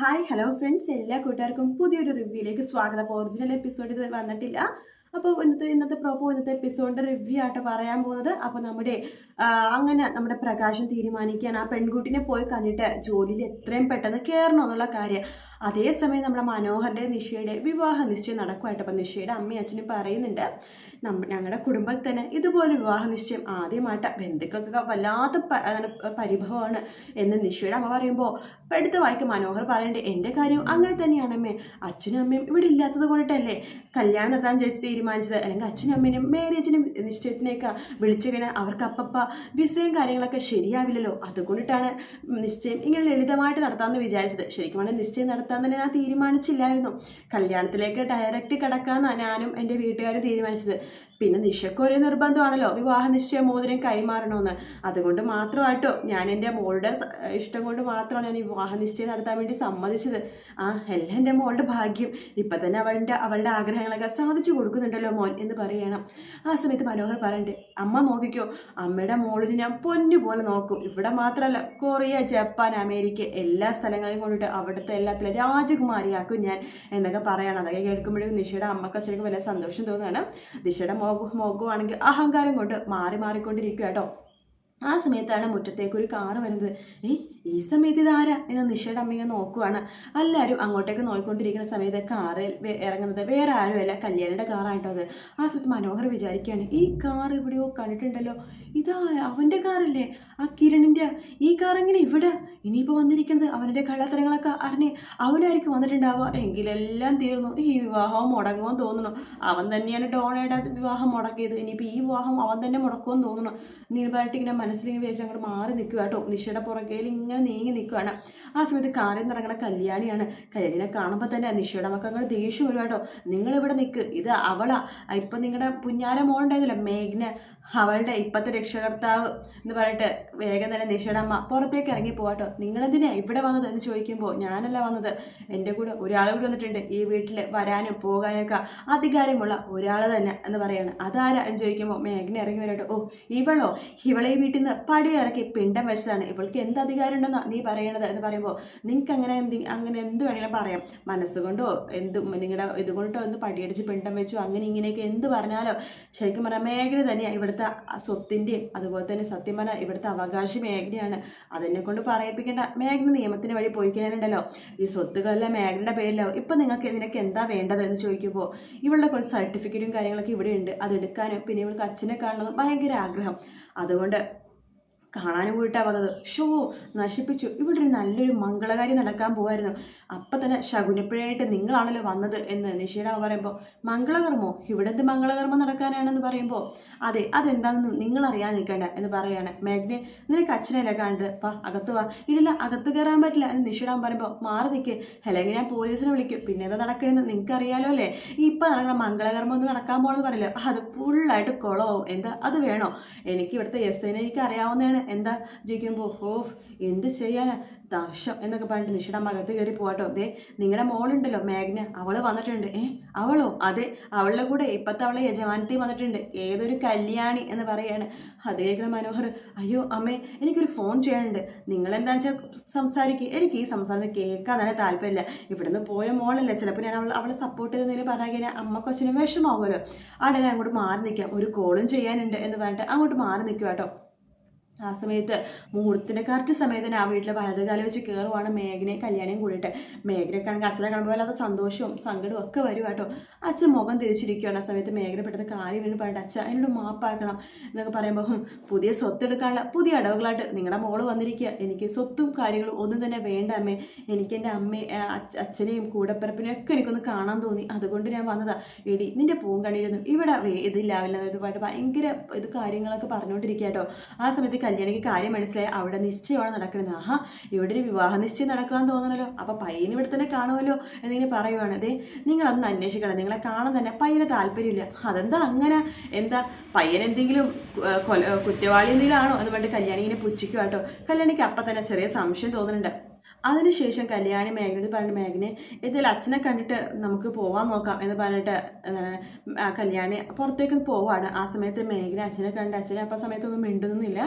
Hi hello friends എല്ലാ കൂട്ടുകാർക്കും പുതിയൊരു റിവ്യൂയിലേക്ക് സ്വാഗതം. ഒറിജിനൽ എപ്പിസോഡ് ഇത് വന്നിട്ടില്ല. അപ്പോൾ ഇന്നത്തെ ഇന്നത്തെ പ്രോപ്പോ ഇന്നത്തെ എപ്പിസോഡിന്റെ റിവ്യൂ ആയിട്ട് പറയാൻ പോകുന്നത്. അപ്പോൾ നമ്മുടെ അങ്ങനെ നമ്മുടെ പ്രകാശം തീരുമാനിക്കുകയാണ് ആ പെൺകുട്ടിനെ പോയി കണ്ടിട്ട് ജോലിയിൽ എത്രയും പെട്ടെന്ന് കയറണം എന്നുള്ള കാര്യം. അതേസമയം നമ്മുടെ മനോഹറിന്റെ നിഷയുടെ വിവാഹ നിശ്ചയം നടക്കുമായിട്ട് അപ്പോൾ നിഷയുടെ അമ്മയും അച്ഛനും പറയുന്നുണ്ട്. നമ്മ ഞങ്ങളുടെ കുടുംബത്തിൽ തന്നെ ഇതുപോലെ വിവാഹ നിശ്ചയം ആദ്യമായിട്ട് ബന്ധുക്കൾക്കൊക്കെ വല്ലാത്ത പരിഭവമാണ് എന്ന് നിഷയുടെ അമ്മ പറയുമ്പോൾ എടുത്ത വായിക്ക് മനോഹർ പറയണ്ടേ എന്റെ കാര്യം അങ്ങനെ തന്നെയാണ് അമ്മേ അച്ഛനും അമ്മയും ഇവിടെ ഇല്ലാത്തത് കൊണ്ടിട്ടല്ലേ? കല്യാണം നടത്താൻ ചേച്ചി തീരുമാനിച്ചത്. അല്ലെങ്കിൽ അച്ഛനും അമ്മേനും മാരേജിനും നിശ്ചയത്തിനേക്ക് വിളിച്ചു കഴിഞ്ഞാൽ അവർക്ക് അപ്പപ്പ വിസയും കാര്യങ്ങളൊക്കെ ശരിയാവില്ലല്ലോ. അതുകൊണ്ടിട്ടാണ് നിശ്ചയം ഇങ്ങനെ ലളിതമായിട്ട് നടത്താമെന്ന് വിചാരിച്ചത്. ശരിക്കും പറഞ്ഞാൽ നിശ്ചയം നടത്താൻ തന്നെ ഞാൻ തീരുമാനിച്ചില്ലായിരുന്നു. കല്യാണത്തിലേക്ക് ഡയറക്റ്റ് കിടക്കാമെന്നാണ് ഞാനും എന്റെ വീട്ടുകാരും തീരുമാനിച്ചത്. പിന്നെ നിശയ്ക്ക് ഒരേ നിർബന്ധമാണല്ലോ. വിവാഹ നിശ്ചയ മോതിരം കൈമാറണമെന്ന് അതുകൊണ്ട് മാത്രമായിട്ടോ ഞാൻ എന്റെ മോളുടെ ഇഷ്ടം കൊണ്ട് മാത്രമാണ് ഞാൻ വിവാഹ നിശ്ചയം നടത്താൻ വേണ്ടി സമ്മതിച്ചത്. ആ എല്ലാം എന്റെ മോളുടെ ഭാഗ്യം. ഇപ്പം തന്നെ അവളുടെ അവളുടെ ആഗ്രഹങ്ങളൊക്കെ സാധിച്ചു കൊടുക്കുന്നുണ്ടല്ലോ മോൻ എന്ന് പറയണം. ആ സമയത്ത് മനോഹർ പറയണ്ടേ അമ്മ നോക്കിക്കോ അമ്മയുടെ മോളിന് ഞാൻ പൊന്നു പോലെ നോക്കും. ഇവിടെ മാത്രമല്ല കൊറിയ ജപ്പാൻ അമേരിക്ക എല്ലാ സ്ഥലങ്ങളെയും കൊണ്ടിട്ട് അവിടുത്തെ എല്ലാത്തിലും രാജകുമാരിയാക്കും ഞാൻ എന്നൊക്കെ പറയണം. അതൊക്കെ കേൾക്കുമ്പോഴേക്കും നിഷയുടെ അമ്മയ്ക്ക് അച്ഛനക്ക് വലിയ സന്തോഷം തോന്നുകയാണ്. നിഷയുടെ മോക മോകുവാണെങ്കിൽ അഹങ്കാരം കൊണ്ട് മാറി മാറിക്കൊണ്ടിരിക്കുക കേട്ടോ ആ സമയത്താണ് മുറ്റത്തേക്ക് ഒരു കാറ് വരുന്നത്. ഏ ഈ സമയത്ത് ഇതാരാ? എന്ന് നിഷയുടെ അമ്മയെ നോക്കുവാണ്. എല്ലാവരും അങ്ങോട്ടേക്ക് നോക്കിക്കൊണ്ടിരിക്കുന്ന സമയത്ത് കാറിൽ ഇറങ്ങുന്നത് വേറെ ആരുമല്ല കല്യാണിയുടെ കാറായിട്ടോ അത്. ആ സമയത്ത് മനോഹർ വിചാരിക്കുകയാണ് ഈ കാർ എവിടെയോ കണ്ടിട്ടുണ്ടല്ലോ. ഇതാ അവന്റെ കാറല്ലേ ആ കിരണിന്റെ ഈ കാർ എങ്ങനെ ഇവിടെ? ഇനിയിപ്പോൾ വന്നിരിക്കുന്നത് അവന്റെ കള്ളത്തരങ്ങളൊക്കെ അറിഞ്ഞ് അവനായിരിക്കും വന്നിട്ടുണ്ടാവുക. എങ്കിലെല്ലാം തീർന്നു. ഈ വിവാഹം മുടങ്ങുമെന്ന് തോന്നുന്നു. അവൻ തന്നെയാണ് ഡോണയുടെ വിവാഹം മുടക്കിയത്. ഇനിയിപ്പോൾ ഈ വിവാഹം അവൻ തന്നെ മുടക്കുമെന്ന് തോന്നുന്നു. നീ പറഞ്ഞിട്ട് ഇങ്ങനെ മനസ്സിലിങ്ങനെ വിചാരിച്ച് അങ്ങോട്ട് മാറി നിൽക്കുക കേട്ടോ നിഷയുടെ ഇങ്ങനെ നീങ്ങി നിൽക്കുകയാണ്. ആ സമയത്ത് കാറിൽ നിന്ന് കല്യാണിയാണ്. കല്യാണിനെ കാണുമ്പോൾ തന്നെ നിഷയുടെ മക്കൾ അങ്ങോട്ട് ദേഷ്യം വരുവാട്ടോ നിങ്ങളിവിടെ നിൽക്ക് ഇത് അവളാ. ഇപ്പം നിങ്ങളുടെ പുഞ്ഞാര മോളുണ്ടായിരുന്നില്ല മേഘ്ന. അവളുടെ ഇപ്പോഴത്തെ രക്ഷകർത്താവ്. എന്ന് പറഞ്ഞിട്ട് വേഗം തന്നെ നിഷയുടെ അമ്മ പുറത്തേക്ക് ഇറങ്ങി പോവാട്ടോ നിങ്ങളെന്തിനാ ഇവിടെ വന്നത്? എന്ന് ചോദിക്കുമ്പോൾ ഞാനല്ല വന്നത്. എന്റെ കൂടെ ഒരാൾ കൂടി വന്നിട്ടുണ്ട്. ഈ വീട്ടിൽ വരാനും പോകാനൊക്കെ അധികാരമുള്ള ഒരാൾ തന്നെ. എന്ന് പറയാണ്. അതാരാ? എന്ന് ചോദിക്കുമ്പോൾ മേഘന ഇറങ്ങി വരാട്ടോ ഓ ഇവളോ. ഇവളെ ഈ വീട്ടിൽ നിന്ന് പടി ഇറക്കി പിണ്ടം വെച്ചതാണ്. ഇവൾക്ക് എന്ത് അധികാരം ഉണ്ടെന്നാ നീ പറയണത് എന്ന് പറയുമ്പോൾ നിങ്ങൾക്ക് അങ്ങനെ എന്ത് അങ്ങനെ എന്ത് വേണമെങ്കിലും പറയാം. മനസ്സുകൊണ്ടോ എന്ത് നിങ്ങളുടെ ഇതുകൊണ്ടോ എന്ത് പടിയടിച്ച് പിണ്ടം വെച്ചോ അങ്ങനെ ഇങ്ങനെയൊക്കെ എന്ത് പറഞ്ഞാലോ ശരിക്കും പറഞ്ഞാൽ മേഖല തന്നെയാണ് ഇവിടുത്തെ സ്വത്തിന്റെയും അതുപോലെ തന്നെ സത്യം പറഞ്ഞാൽ ഇവിടുത്തെ അവകാശ മേഖലയാണ്. അതെന്നെ കൊണ്ട് പറയിപ്പിക്കേണ്ട. മേഘന നിയമത്തിന് വഴി പോയി കഴിഞ്ഞാലുണ്ടല്ലോ ഈ സ്വത്തുകളെല്ലാം മേഘനയുടെ പേരിലാവും ഇപ്പം നിങ്ങൾക്ക് ഇതിനൊക്കെ എന്താ വേണ്ടത് എന്ന് ചോദിക്കുമ്പോൾ ഇവളുടെ കുറച്ച് സർട്ടിഫിക്കറ്റും കാര്യങ്ങളൊക്കെ ഇവിടെ ഉണ്ട്. അത് എടുക്കാനും പിന്നെ ഇവൾക്ക് അച്ഛനെ കാണുന്നതും ഭയങ്കര ആഗ്രഹം. അതുകൊണ്ട് കാണാനും കൂടിയിട്ടാണ് വന്നത്. ഷോ നശിപ്പിച്ചു. ഇവിടെ ഒരു നല്ലൊരു മംഗളകാര്യം നടക്കാൻ പോകായിരുന്നു അപ്പം തന്നെ ശകുനപ്പിഴയായിട്ട് നിങ്ങളാണല്ലോ വന്നത് എന്ന് നിഷയുടെ പറയുമ്പോൾ മംഗളകർമ്മോ? ഇവിടെ എന്ത് മംഗളകർമ്മം നടക്കാനാണെന്ന് പറയുമ്പോൾ അതെ അതെന്താണെന്ന് നിങ്ങൾ അറിയാൻ നിൽക്കേണ്ട എന്ന് പറയാണ് മേഘ്നെ. നിനക്ക് അച്ഛനല്ലേ കണ്ടത് വാ അകത്ത് വാ. ഇല്ല അകത്ത് കയറാൻ പറ്റില്ല എന്ന് നിഷയുടെ പറയുമ്പോൾ മാറി നിൽക്ക് അല്ലെങ്കിൽ ഞാൻ പോലീസിനെ വിളിക്കും. പിന്നെ എന്താ നടക്കണമെന്ന് നിങ്ങൾക്ക് അറിയാലോ അല്ലേ? ഇപ്പം നടക്കുന്ന മംഗളകർമ്മം ഒന്നും നടക്കാൻ പോകണമെന്ന് പറയില്ല. അത് ഫുള്ളായിട്ട് കുളമാവും എന്താ? അത് വേണോ? എനിക്ക് ഇവിടുത്തെ എസ് എനിക്ക് അറിയാവുന്നതാണ്. എന്താ ജയിക്കുമ്പോൾ ഓഫ് എന്ത് ചെയ്യാനാ? ദാഷം എന്നൊക്കെ പറഞ്ഞിട്ട് നിഷയുടെ അകത്ത് കയറി പോവാട്ടോ അതെ നിങ്ങളുടെ മോളുണ്ടല്ലോ മേഘ്ന. അവൾ വന്നിട്ടുണ്ട്. ഏ അവളോ? അതെ അവളുടെ കൂടെ ഇപ്പത്തെ അവളെ യജമാനത്തി വന്നിട്ടുണ്ട്. ഏതൊരു കല്യാണി എന്ന് പറയാണ്. അത് മനോഹർ. അയ്യോ അമ്മേ എനിക്കൊരു ഫോൺ ചെയ്യാനുണ്ട്. നിങ്ങൾ എന്താ വെച്ചാൽ സംസാരിക്കുക എനിക്ക് ഈ സംസാരം കേൾക്കാൻ തന്നെ താല്പര്യമില്ല. ഇവിടുന്ന് പോയ മോളല്ലേ ചിലപ്പോൾ ഞാൻ അവൾ അവളെ സപ്പോർട്ട് ചെയ്തെന്നതിൽ പറഞ്ഞാൽ കഴിഞ്ഞാൽ അമ്മക്കൊച്ചിനും കൊച്ചിന് വിഷമാവുമല്ലോ അവിടെ ഞാൻ അങ്ങോട്ട് മാറി നിൽക്കാം ഒരു കോളും ചെയ്യാനുണ്ട് എന്ന് പറഞ്ഞിട്ട് അങ്ങോട്ട് മാറി നിൽക്കുക കേട്ടോ ആ സമയത്ത് മുഹൂർത്തത്തിന്റെ കറക്റ്റ് സമയത്ത് തന്നെ ആ വീട്ടിൽ വലതുകാലം വെച്ച് കയറുവാണ് മേഘനെ കല്യാണം കൂടിയിട്ട്. മേഘനക്കാണെങ്കിൽ അച്ഛനെ കാണുമ്പോൾ വല്ലാത്ത സന്തോഷവും സങ്കടവും ഒക്കെ വരും കേട്ടോ. അച്ഛൻ മുഖം തിരിച്ചിരിക്കുകയാണ് ആ സമയത്ത് മേഘന പെട്ടെന്ന് കാലി വീണ് പറഞ്ഞിട്ട് അച്ഛൻ അതിനോട് മാപ്പാക്കണം എന്നൊക്കെ പറയുമ്പോൾ പുതിയ സ്വത്ത് എടുക്കാനുള്ള പുതിയ അടവുകളായിട്ട് നിങ്ങളുടെ മോൾ വന്നിരിക്കുക എനിക്ക് സ്വത്തും കാര്യങ്ങളും ഒന്നും തന്നെ വേണ്ട അമ്മേ. എനിക്ക് എന്റെ അമ്മയെ അച്ഛനെയും കൂടപ്പിറപ്പിനെയും ഒക്കെ എനിക്കൊന്ന് കാണാൻ തോന്നി. അതുകൊണ്ട് ഞാൻ വന്നതാ. എടി നിന്റെ പൂങ്കണിയിരുന്നു ഇവിടെ ഇതില്ലാവില്ല ഭയങ്കര ഇത് കാര്യങ്ങളൊക്കെ പറഞ്ഞുകൊണ്ടിരിക്കുക കേട്ടോ. ആ സമയത്ത് കല്യാണിക്ക് കാര്യം മനസ്സിലായി. അവിടെ നിശ്ചയമാണ് നടക്കുന്നത്. ആഹാ ഇവിടെ ഒരു വിവാഹ നിശ്ചയം നടക്കാൻ തോന്നണല്ലോ. അപ്പോൾ പയ്യന് ഇവിടെ തന്നെ കാണുമല്ലോ എന്നിങ്ങനെ പറയുവാണ്. അതെ നിങ്ങളൊന്ന് അന്വേഷിക്കണം. നിങ്ങളെ കാണാൻ തന്നെ പയ്യന് താല്പര്യമില്ല. അതെന്താ അങ്ങനെ? എന്താ പയ്യൻ എന്തെങ്കിലും കൊല കുറ്റവാളി എന്തെങ്കിലും ആണോ എന്ന് പറഞ്ഞിട്ട് കല്യാണി ഇങ്ങനെ പുച്ഛിക്കും കേട്ടോ. കല്യാണിക്ക് അപ്പം തന്നെ ചെറിയ സംശയം തോന്നുന്നുണ്ട്. അതിനുശേഷം കല്യാണി മേഘനോട് പറഞ്ഞു മേഘനെ എന്തായാലും അച്ഛനെ കണ്ടിട്ട് നമുക്ക് പോവാൻ നോക്കാം എന്ന് പറഞ്ഞിട്ട് കല്യാണി പുറത്തേക്ക് പോവാണ്. ആ സമയത്ത് മേഘന അച്ഛനെ കണ്ട് അച്ഛനെ അപ്പം സമയത്തൊന്നും മിണ്ടുന്നില്ല.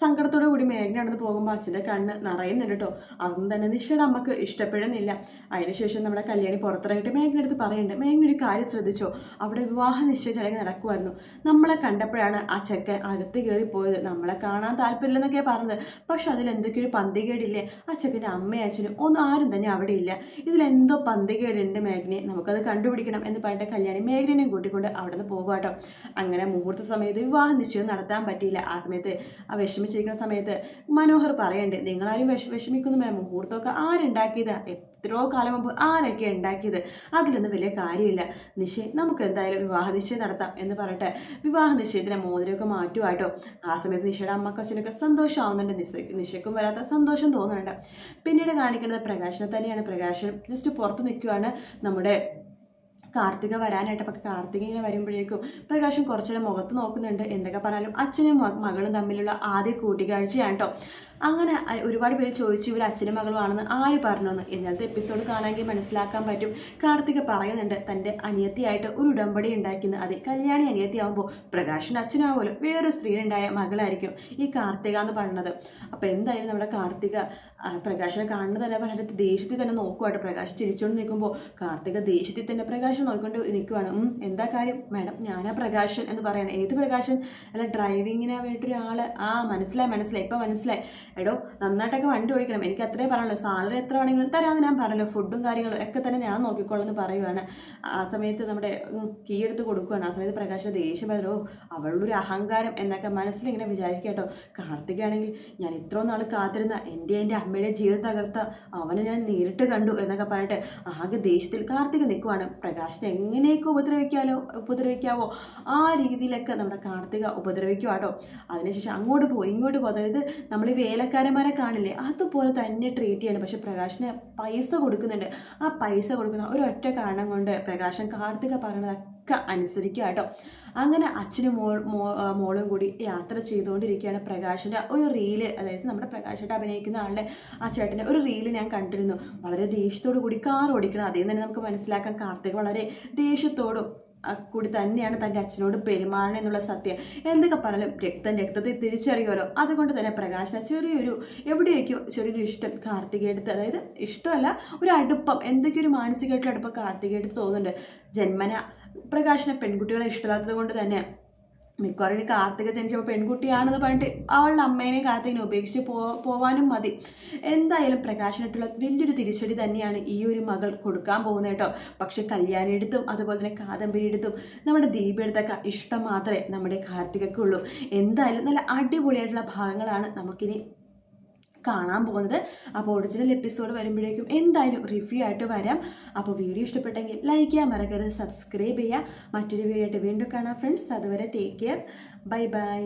സങ്കടത്തോടു കൂടി മേഘന നടന്ന് പോകുമ്പോൾ അച്ഛന്റെ കണ്ണ് നിറയുന്നുണ്ട് കേട്ടോ അതൊന്നും തന്നെ നിഷയുടെ അമ്മയ്ക്ക് ഇഷ്ടപ്പെടുന്നില്ല. അതിനുശേഷം നമ്മുടെ കല്യാണി പുറത്തിറങ്ങിയിട്ട് മേഘന അടുത്ത് പറയുന്നുണ്ട് മേഘന ഒരു കാര്യം ശ്രദ്ധിച്ചോ? അവിടെ വിവാഹ നിശ്ചയ ചടങ്ങ് നടക്കുമായിരുന്നു നമ്മളെ കണ്ടപ്പോഴാണ് ആ ചെക്കൻ അകത്ത് കയറി പോയത് നമ്മളെ കാണാൻ താല്പര്യമില്ലെന്നൊക്കെയാണ് പറഞ്ഞത്. പക്ഷെ അതിൽ എന്തൊക്കെയൊരു പന്തികേടില്ലേ? ആ ചെക്കന്റെ അമ്മയും അച്ഛനും? ഒന്നും ആരും തന്നെ അവിടെ ഇല്ല. ഇതിലെന്തോ പന്തികേടുണ്ട് മേഘനെ. നമുക്കത് കണ്ടുപിടിക്കണം എന്ന് പറഞ്ഞിട്ട് കല്യാണി മേഘനെയും കൂട്ടിക്കൊണ്ട് അവിടെ നിന്ന് പോകാട്ടോ കേട്ടോ അങ്ങനെ മുഹൂർത്ത സമയത്ത് വിവാഹ നിശ്ചയം നടത്താൻ പറ്റിയില്ല. ആ സമയത്ത് ആ വിഷമിച്ചിരിക്കുന്ന സമയത്ത് മനോഹർ പറയണ്ട് നിങ്ങളാരും വിഷ വിഷമിക്കുന്നു മുഹൂർത്തമൊക്കെ ആരുണ്ടാക്കിയതാ? എത്രയോ കാലം മുമ്പ് ആരൊക്കെ ഉണ്ടാക്കിയത്? അതിലൊന്നും വലിയ കാര്യമില്ല. നിശ്ചയം നമുക്ക് എന്തായാലും വിവാഹ നിശ്ചയം നടത്താം എന്ന് പറഞ്ഞിട്ട് വിവാഹ നിശ്ചയത്തിന് മോതിരമൊക്കെ മാറ്റുമായിട്ടോ ആ സമയത്ത് നിഷയുടെ അമ്മക്കും അച്ഛനൊക്കെ സന്തോഷമാവുന്നുണ്ട്. നിശ നിശയ്ക്കും വരാത്ത സന്തോഷം തോന്നുന്നുണ്ട്. പിന്നീട് കാണിക്കുന്നത് പ്രകാശനെ തന്നെയാണ്. പ്രകാശൻ ജസ്റ്റ് പുറത്ത് നിൽക്കുവാണ് നമ്മുടെ കാർത്തിക വരാനായിട്ട് അപ്പം കാർത്തിക ഇങ്ങനെ വരുമ്പോഴേക്കും പ്രകാശം കുറച്ചുനേരം മുഖത്ത് നോക്കുന്നുണ്ട്. എന്തൊക്കെ പറഞ്ഞാലും അച്ഛനും മകളും തമ്മിലുള്ള ആദ്യ കൂട്ടിക്കാഴ്ചയാണ് കേട്ടോ അങ്ങനെ ഒരുപാട് പേര് ചോദിച്ചു ഇവർ അച്ഛനും മകളും ആണെന്ന് ആര് പറഞ്ഞു ഇന്നലത്തെ എപ്പിസോഡ് കാണാമെങ്കിൽ മനസ്സിലാക്കാൻ പറ്റും. കാർത്തിക പറയുന്നുണ്ട് തന്റെ അനിയത്തിയായിട്ട് ഒരു ഉടമ്പടി ഉണ്ടാക്കുന്നത് അതെ കല്യാണി അനിയത്തിയാവുമ്പോൾ പ്രകാശൻ അച്ഛനാവുമല്ലോ വേറൊരു സ്ത്രീയിലുണ്ടായ മകളായിരിക്കും ഈ കാർത്തിക എന്ന് പറയുന്നത്. അപ്പോൾ എന്തായാലും നമ്മുടെ കാർത്തിക പ്രകാശനെ കാണുന്നത് തന്നെ വളരെ ദേഷ്യത്തിൽ തന്നെ നോക്കുവാട്ടോ പ്രകാശ് ചിരിച്ചുകൊണ്ട് നിൽക്കുമ്പോൾ കാർത്തിക ദേഷ്യത്തിൽ തന്നെ പ്രകാശം നോക്കിക്കൊണ്ട് നിൽക്കുവാണ് എന്താ കാര്യം? മാഡം ഞാനാ പ്രകാശൻ എന്ന് പറയണം. ഏത് പ്രകാശൻ? അല്ല ഡ്രൈവിങ്ങിന് വേണ്ടിയൊരാൾ ആ മനസ്സിലായി മനസ്സിലായി. ഇപ്പം മനസ്സിലായി. എടോ നന്നായിട്ടൊക്കെ വണ്ടി ഓടിക്കണം. എനിക്ക് അത്രേ പറയാനുള്ളൂ. സാലറി എത്ര വേണമെങ്കിലും തരാമെന്ന് ഞാൻ പറഞ്ഞല്ലോ. ഫുഡും കാര്യങ്ങളും ഒക്കെ തന്നെ ഞാൻ നോക്കിക്കോളാം എന്ന് പറയുവാണ്. ആ സമയത്ത് നമ്മുടെ കീ എടുത്ത് കൊടുക്കുകയാണ് ആ സമയത്ത് പ്രകാശ് ദേഷ്യം പറഞ്ഞു "ഓ, അവളുടെ ഒരു അഹങ്കാരം എന്നൊക്കെ മനസ്സിലിങ്ങനെ വിചാരിക്കട്ടോ കാർത്തികയാണെങ്കിൽ ഞാൻ ഇത്രയും നാൾ കാത്തിരുന്ന എന്റെ എന്റെ അമ്മയുടെ ജീവിതം തകർത്ത അവനെ ഞാൻ നേരിട്ട് കണ്ടു എന്നൊക്കെ പറഞ്ഞിട്ട് ആകെ ദേഷ്യത്തിൽ കാർത്തിക് നിൽക്കുവാണ്. പ്രകാശിനെ എങ്ങനെയൊക്കെ ഉപദ്രവിക്കാലോ ഉപദ്രവിക്കാവോ ആ രീതിയിലൊക്കെ നമ്മുടെ കാർത്തിക ഉപദ്രവിക്കുവാട്ടോ അതിനുശേഷം അങ്ങോട്ട് പോയി ഇങ്ങോട്ട് പോകും അതായത് നമ്മൾ ഈ വേലക്കാരന്മാരെ കാണില്ലേ അതുപോലെ തന്നെ ട്രീറ്റ് ചെയ്യണം. പക്ഷെ പ്രകാശിന് പൈസ കൊടുക്കുന്നുണ്ട്. ആ പൈസ കൊടുക്കുന്ന ഒരു കാരണം കൊണ്ട് പ്രകാശൻ കാർത്തിക പറയണതൊക്കെ അനുസരിക്കുക കേട്ടോ. അങ്ങനെ അച്ഛനും മോൾ മോളും കൂടി യാത്ര ചെയ്തുകൊണ്ടിരിക്കുകയാണ് പ്രകാശിന്റെ ഒരു റീൽ. അതായത് നമ്മുടെ പ്രകാശായിട്ട് അഭിനയിക്കുന്ന ആളുടെ ആ ചേട്ടന്റെ ഒരു റീൽ ഞാൻ കണ്ടിരുന്നു. വളരെ ദേഷ്യത്തോടു കൂടി കാർ ഓടിക്കണം. അതേ തന്നെ നമുക്ക് മനസ്സിലാക്കാം കാർത്തിക് വളരെ ദേഷ്യത്തോടും കൂടി തന്നെയാണ് തന്റെ അച്ഛനോട് പെരുമാറണം എന്നുള്ള സത്യം. എന്തൊക്കെ പറഞ്ഞാലും രക്തം രക്തത്തെ തിരിച്ചറിയുമല്ലോ. അതുകൊണ്ട് തന്നെ പ്രകാശന ചെറിയൊരു എവിടെയൊക്കെയോ ചെറിയൊരു ഇഷ്ടം കാർത്തികയെടുത്ത് അതായത് ഇഷ്ടമല്ല ഒരു അടുപ്പം. എന്തൊക്കെയൊരു മാനസികമായിട്ടുള്ള അടുപ്പം കാർത്തികയെടുത്ത് തോന്നുന്നുണ്ട്. ജന്മന പ്രകാശന പെൺകുട്ടികളെ ഇഷ്ടമില്ലാത്തത് കൊണ്ട് തന്നെ മിക്കവാറും കാർത്തിക ജനിച്ചപ്പോൾ പെൺകുട്ടിയാണെന്ന് പറഞ്ഞിട്ട് അവളുടെ അമ്മേനെ കാർത്തികനെ ഉപേക്ഷിച്ച് പോ പോവാനും മതി. എന്തായാലും പ്രകാശനായിട്ടുള്ള വലിയൊരു തിരിച്ചടി തന്നെയാണ് ഈ ഒരു മകൾ കൊടുക്കാൻ പോകുന്നത് കേട്ടോ. പക്ഷെ കല്യാണി എടുത്തും അതുപോലെ തന്നെ കാദംബരിയെടുത്തും നമ്മുടെ ദീപെടുത്തൊക്കെ ഇഷ്ടം മാത്രമേ നമ്മുടെ കാർത്തികക്കുള്ളൂ എന്തായാലും നല്ല അടിപൊളിയായിട്ടുള്ള ഭാഗങ്ങളാണ് നമുക്കിനി കാണാൻ പോകുന്നത്. അപ്പോൾ ഒറിജിനൽ എപ്പിസോഡ് വരുമ്പോഴേക്കും എന്തായാലും റിവ്യൂ ആയിട്ട് വരാം. അപ്പോൾ വീഡിയോ ഇഷ്ടപ്പെട്ടെങ്കിൽ ലൈക്ക് ചെയ്യാൻ മറക്കരുത് സബ്സ്ക്രൈബ് ചെയ്യുക. മറ്റൊരു വീഡിയോ ആയിട്ട് വീണ്ടും കാണാം ഫ്രണ്ട്സ് അതുവരെ ടേക്ക് കെയർ ബൈ ബൈ